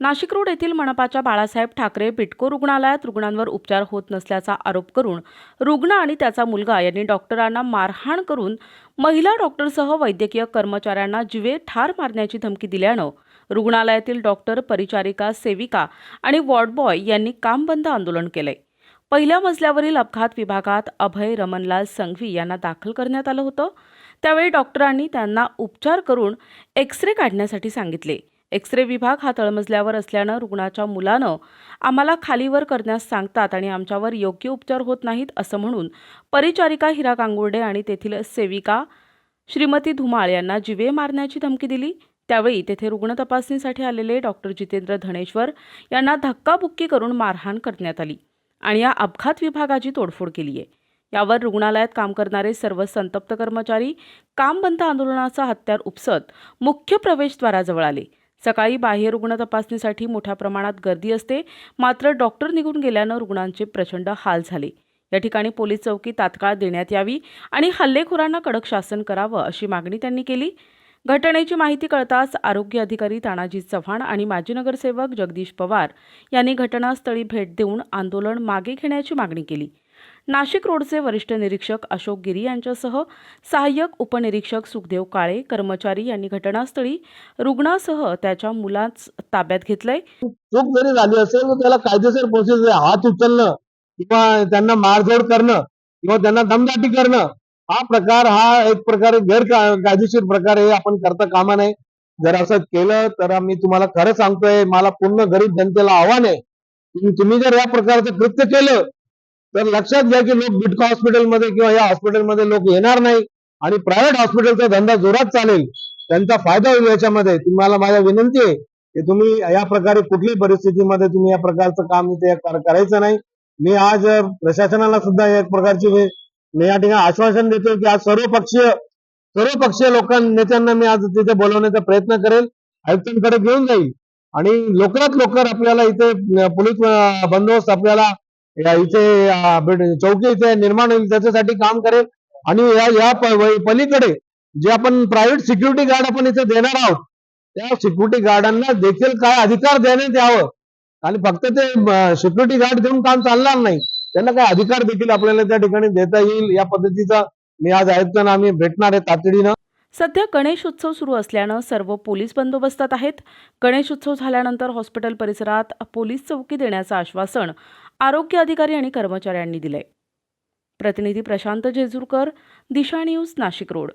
Nashik road येथील मनपाच्या बाळासाहेब ठाकरे पिटको रुग्णालयात रुग्णांवर उपचार होत नसल्याचा आरोप करून रुग्ण आणि त्याचा मुलगा यांनी डॉक्टरांना मारहाण करून महिला डॉक्टरसह वैद्यकीय कर्मचाऱ्यांना जिवे ठार मारण्याची धमकी दिल्यानं रुग्णालयातील डॉक्टर परिचारिका सेविका आणि वॉर्डबॉय यांनी काम बंद आंदोलन केलंय. पहिल्या मजल्यावरील अपघात विभागात अभय रमणलाल संघवी यांना दाखल करण्यात आलं होतं. त्यावेळी डॉक्टरांनी त्यांना उपचार करून एक्स रे काढण्यासाठी सांगितले. एक्स रे विभाग हा तळमजल्यावर असल्यानं रुग्णाच्या मुलानं आम्हाला खालीवर करण्यास सांगतात आणि आमच्यावर योग्य उपचार होत नाहीत असं म्हणून परिचारिका हिरा कांगुर्डे आणि तेथील सेविका श्रीमती धुमाळ यांना जिवे मारण्याची धमकी दिली. त्यावेळी तेथे रुग्ण तपासणीसाठी आलेले डॉक्टर जितेंद्र धनेश्वर यांना धक्काबुक्की करून मारहाण करण्यात आली आणि या अपघात विभागाची तोडफोड केली आहे. यावर रुग्णालयात काम करणारे सर्व संतप्त कर्मचारी काम बंद आंदोलनाचा हत्यार उपसत मुख्य प्रवेशद्वाराजवळ आले. सकाळी बाह्य रुग्ण तपासणीसाठी मोठ्या प्रमाणात गर्दी असते. मात्र डॉक्टर निघून गेल्यानं रुग्णांचे प्रचंड हाल झाले. या ठिकाणी पोलीस चौकी तात्काळ देण्यात यावी आणि हल्लेखोरांना कडक शासन करावं अशी मागणी त्यांनी केली. घटनेची माहिती कळताच आरोग्य अधिकारी तानाजी चव्हाण आणि माजी नगरसेवक जगदीश पवार यांनी घटनास्थळी भेट देऊन आंदोलन मागे घेण्याची मागणी केली. नाशिक रोडचे वरिष्ठ निरीक्षक अशोक गिरी यांच्यासह सहाय्यक उपनिरीक्षक सुखदेव काळे कर्मचारी यांनी घटनास्थळी रुग्णासह त्याच्या मुलाच ताब्यात घेतलंय. चूक जरी झाली असेल तर त्याला कायदेशीर प्रोसेस हात उचलणं किंवा त्यांना मारझोड करणं किंवा त्यांना दमदाटी करणं हा प्रकार हा एक प्रकारे गैर कायदेशीर प्रकार आहे. आपण करता कामा नये. जर असं केलं तर मी तुम्हाला खरं सांगतोय मला पूर्ण गरीब जनतेला आव्हान आहे. तुम्ही जर या प्रकारचं कृत्य केलं तर लक्षात घ्या की लोक बिटको हॉस्पिटलमध्ये किंवा या हॉस्पिटलमध्ये लोक येणार नाही आणि प्रायव्हेट हॉस्पिटलचा धंदा जोरात चालेल. त्यांचा फायदा होईल याच्यामध्ये. तुम्हाला माझ्या विनंती आहे की तुम्ही या प्रकारे कुठल्याही परिस्थितीमध्ये तुम्ही या प्रकारचं काम इथे करायचं नाही. मी आज प्रशासनाला सुद्धा एक प्रकारची मी या ठिकाणी आश्वासन देतो की आज सर्व पक्षीय लोकांना नेत्यांना मी आज तिथे बोलवण्याचा प्रयत्न करेल. आयुक्तांकडे घेऊन जाईल. आणि लवकरात लवकर आपल्याला इथे पोलीस बंदोबस्त आपल्याला इथे भेट- चौकी इथे निर्माण होईल त्याच्यासाठी काम करेल. आणि या या पलीकडे जे आपण प्रायव्हेट सिक्युरिटी गार्ड आपण इथे देणार आहोत त्या सिक्युरिटी गार्डांना देखील काय अधिकार देण्यात यावं? आणि फक्त ते सिक्युरिटी गार्ड देऊन काम चालणार नाही. त्यांना काय अधिकार देखील आपल्याला त्या ठिकाणी देता येईल? या पद्धतीचा मी आज आयुक्तांना आम्ही भेटणार आहे तातडीनं. सध्या गणेश उत्सव सुरू असल्यानं सर्व पोलीस बंदोबस्तात आहेत. गणेश उत्सव झाल्यानंतर हॉस्पिटल परिसरात पोलीस चौकी देण्याचं आश्वासन आरोग्य अधिकारी आणि कर्मचाऱ्यांनी दिलंय. प्रतिनिधी प्रशांत जेजूरकर दिशा न्यूज नाशिक रोड.